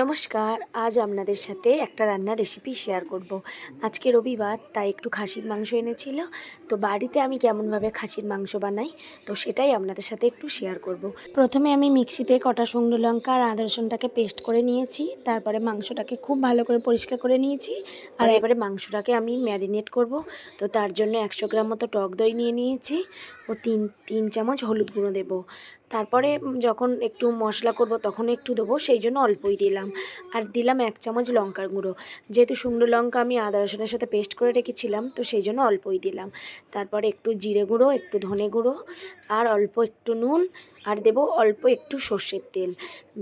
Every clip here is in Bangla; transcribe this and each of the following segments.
নমস্কার, আজ আপনাদের সাথে একটা রান্নার রেসিপি শেয়ার করব। আজকে রবিবার, তাই একটু খাসির মাংস এনেছিল। তো বাড়িতে আমি কেমনভাবে খাসির মাংস বানাই, তো সেটাই আপনাদের সাথে একটু শেয়ার করব। প্রথমে আমি মিক্সিতে কটা শুকনো লঙ্কা আর আদা রসুনটাকে পেস্ট করে নিয়েছি। তারপরে মাংসটাকে খুব ভালো করে পরিষ্কার করে নিয়েছি। আর এবারে মাংসটাকে আমি ম্যারিনেট করব। তো তার জন্য একশো গ্রাম মতো টক দই নিয়ে নিয়েছি। ও তিন তিন চামচ হলুদ গুঁড়ো দেবো। তারপরে যখন একটু মশলা করব তখন একটু দেবো, সেই জন্য অল্পই দিলাম। আর দিলাম এক চামচ লঙ্কার গুঁড়ো। যেহেতু শুকনো লঙ্কা আমি আদা রসুনের সাথে পেস্ট করে রেখেছিলাম, তো সেই জন্য অল্পই দিলাম। তারপরে একটু জিরে গুঁড়ো, একটু ধনে গুঁড়ো, আর অল্প একটু নুন, আর দেবো অল্প একটু সর্ষের তেল।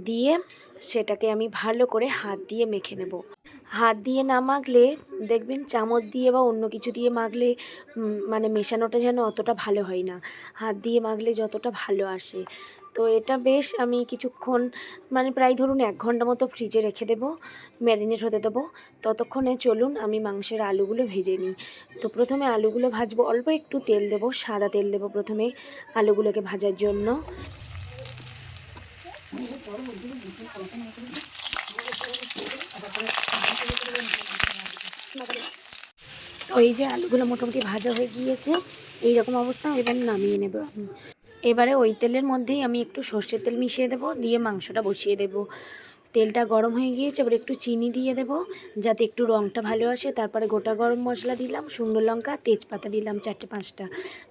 দিয়ে সেটাকে আমি ভালো করে হাত দিয়ে মেখে নেব। হাত দিয়ে না মাখলে দেখবেন চামচ দিয়ে বা অন্য কিছু দিয়ে মাখলে মানে মেশানোটা যেন অতটা ভালো হয় না। হাত দিয়ে মাখলে যতটা ভালো আসে। তো এটা বেশ আমি কিছুক্ষণ মানে প্রায় ধরুন এক ঘণ্টা মতো ফ্রিজে রেখে দেবো ম্যারিনেট হতে দেবো। ততক্ষণে চলুন আমি মাংসের আলুগুলো ভেজে নিই। তো প্রথমে আলুগুলো ভাজবো, অল্প একটু তেল দেবো, সাদা তেল দেবো প্রথমে আলুগুলোকে ভাজার জন্য। এই যে আলুগুলো মোটামুটি ভাজা হয়ে গিয়েছে এই রকম অবস্থা, এবার নামিয়ে নেব আমি। এবারে ওই তেলের মধ্যেই আমি একটু সর্ষের তেল মিশিয়ে দেবো, দিয়ে মাংসটা বসিয়ে দেবো। তেলটা গরম হয়ে গিয়েছে, এবার একটু চিনি দিয়ে দেবো, যাতে একটু রঙটা ভালো আসে। তারপরে গোটা গরম মশলা দিলাম, শুকনো লঙ্কা, তেজপাতা দিলাম চারটে পাঁচটা।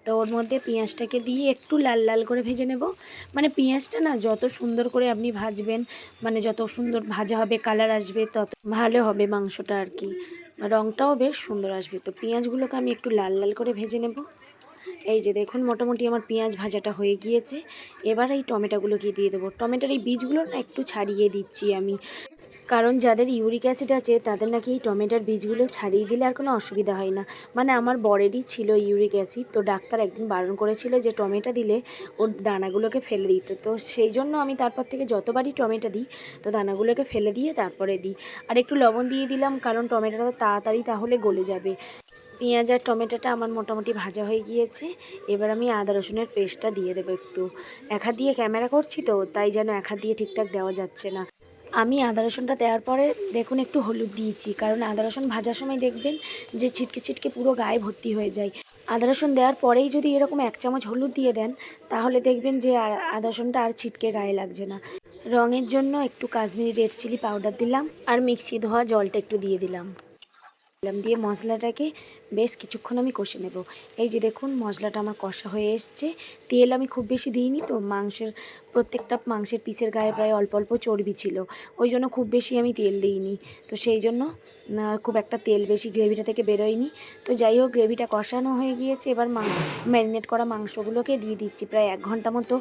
তো ওর মধ্যে পেঁয়াজটাকে দিয়ে একটু লাল লাল করে ভেজে নেব। মানে পেঁয়াজটা না, যত সুন্দর করে আপনি ভাজবেন মানে যত সুন্দর ভাজা হবে, কালার আসবে, তত ভালো হবে মাংসটা আর কি। রঙটাও বেশ সুন্দর আসবে। তো পেঁয়াজগুলোকে আমি একটু লাল লাল করে ভেজে নেব। এই যে দেখুন, মোটামুটি আমার পেঁয়াজ ভাজাটা হয়ে গিয়েছে। এবার এই টমেটোগুলোকে দিয়ে দেবো। টমেটোর এই বীজগুলো না একটু ছাড়িয়ে দিচ্ছি আমি। কারণ যাদের ইউরিক অ্যাসিড আছে, তাদের নাকি এই টমেটোর বীজগুলো ছাড়িয়ে দিলে আর কোনো অসুবিধা হয় না। মানে আমার বরেরই ছিল ইউরিক অ্যাসিড, তো ডাক্তার একদিন বারণ করেছিল যে টমেটো দিলে ওর দানাগুলোকে ফেলে দিত। তো সেই জন্য আমি তারপর থেকে যতবারই টমেটো দিই, তো দানাগুলোকে ফেলে দিয়ে তারপরে দিই। আর একটু লবণ দিয়ে দিলাম, কারণ টমেটোটা তাড়াতাড়ি তাহলে গলে যাবে। পেঁয়াজ আর টমেটোটা আমার মোটামুটি ভাজা হয়ে গিয়েছে, এবার আমি আদা রসুনের পেস্টটা দিয়ে দেবো একটু। এক হাত দিয়ে ক্যামেরা করছি তো, তাই যেন এক হাত দিয়ে ঠিকঠাক দেওয়া যাচ্ছে না। আমি আদা রসুনটা দেওয়ার পরে দেখুন একটু হলুদ দিয়েছি, কারণ আদা রসুন ভাজার সময় দেখবেন যে ছিটকে ছিটকে পুরো গায়ে ভর্তি হয়ে যায়। আদা রসুন দেওয়ার পরেই যদি এরকম এক চামচ হলুদ দিয়ে দেন, তাহলে দেখবেন যে আর আদা রসুনটা আর ছিটকে গায়ে লাগছে না। রঙের জন্য একটু কাশ্মীরি রেড চিলি পাউডার দিলাম আর মিক্সি ধোয়া জলটা একটু দিয়ে দিলাম। দিলাম দিয়ে মশলাটাকে বেশ কিছুক্ষণ আমি কষে নেব। এই যে দেখুন, মশলাটা আমার কষা হয়ে এসছে। তেল আমি খুব বেশি দিইনি তো মাংসের, প্রত্যেকটা মাংসের পিসের গায়ে প্রায় অল্প অল্প চর্বি ছিল। ওই জন্য খুব বেশি আমি তেল দিইনি। তো সেই জন্য খুব একটা তেল বেশি গ্রেভিটা থেকে বেরোয়নি। তো যাই হোক, গ্রেভিটা কষানো হয়ে গিয়েছে। এবার ম্যারিনেট করা মাংসগুলোকে দিয়ে দিচ্ছি। প্রায় এক ঘণ্টা মতো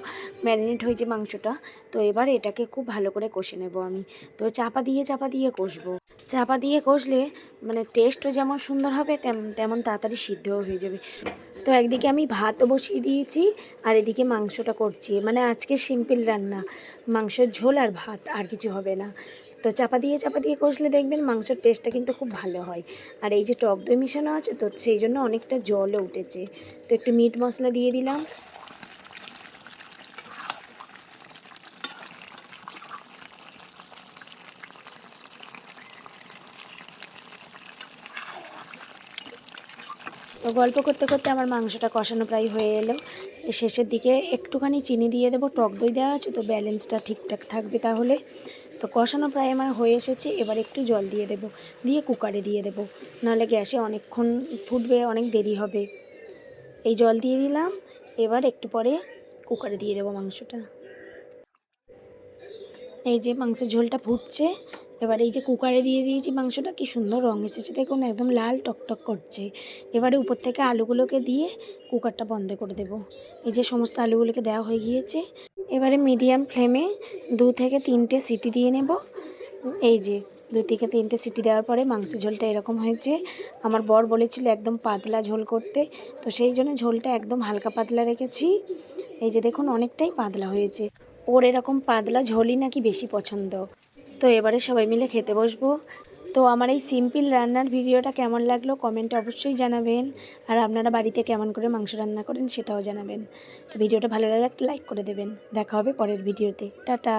ম্যারিনেট হয়েছে মাংসটা। তো এবার এটাকে খুব ভালো করে কষে নেব আমি। তো চাপা দিয়ে চাপা দিয়ে কষবো। চাপা দিয়ে কষলে মানে টেস্টও যেমন সুন্দর হবে তেমন তেমন তাড়াতাড়ি সিদ্ধও হয়ে যাবে। তো একদিকে আমি ভাতও বসিয়ে দিয়েছি আর এদিকে মাংসটা করছি। মানে আজকে সিম্পল রান্না, মাংসের ঝোল আর ভাত, আর কিছু হবে না। তো চাপা দিয়ে চাপা দিয়ে কষলে দেখবেন মাংসের টেস্টটা কিন্তু খুব ভালো হয়। আর এই যে টক দই মিশানো আছে, তো সেই জন্য অনেকটা জলও উঠেছে। তো একটু মিট মশলা দিয়ে দিলাম। তো গল্প করতে করতে আমার মাংসটা কষানো প্রায় হয়ে এলো। শেষের দিকে একটুখানি চিনি দিয়ে দেবো, টক দই দেওয়া আছে, তো ব্যালেন্সটা ঠিকঠাক থাকবে তাহলে। তো কষানো প্রায় আমার হয়ে এসেছে, এবার একটু জল দিয়ে দেবো, দিয়ে কুকারে দিয়ে দেবো। নাহলে গ্যাসে অনেকক্ষণ ফুটবে, অনেক দেরি হবে। এই জল দিয়ে দিলাম, এবার একটু পরে কুকারে দিয়ে দেবো মাংসটা। এই যে মাংসের ঝোলটা ফুটছে এবার এই যে কুকারে দিয়ে দিয়েছি মাংসটা, কি সুন্দর রং এসেছে। দেখুন, একদম লাল টকটক করছে। এবারে উপর থেকে আলুগুলোকে দিয়ে কুকারটা বন্ধ করে দেব। এই যে সমস্ত আলুগুলোকে দেওয়া হয়ে গিয়েছে। এবারে মিডিয়াম ফ্লেমে দু থেকে তিনটে সিটি দিয়ে নেব। এই যে দু থেকে তিনটে সিটি দেওয়ার পরে মাংসের ঝোলটা এরকম হয়েছে। আমার বর বলেছিল একদম পাতলা ঝোল করতে। তো সেই জন্য ঝোলটা একদম হালকা পাতলা রেখেছি। এই যে দেখুন, অনেকটাই পাতলা হয়েছে। ওর এরকম পাতলা ঝোলই নাকি বেশি পছন্দ। তো এবারে সবাই মিলে খেতে বসবো। তো আমার এই সিম্পল রান্নার ভিডিওটা কেমন লাগল কমেন্টে অবশ্যই জানাবেন। আর আপনারা বাড়িতে কেমন করে মাংস রান্না করেন সেটাও জানাবেন। তো ভিডিওটা ভালো লাগলে একটা লাইক করে দেবেন। দেখা হবে পরের ভিডিওতে। টাটা।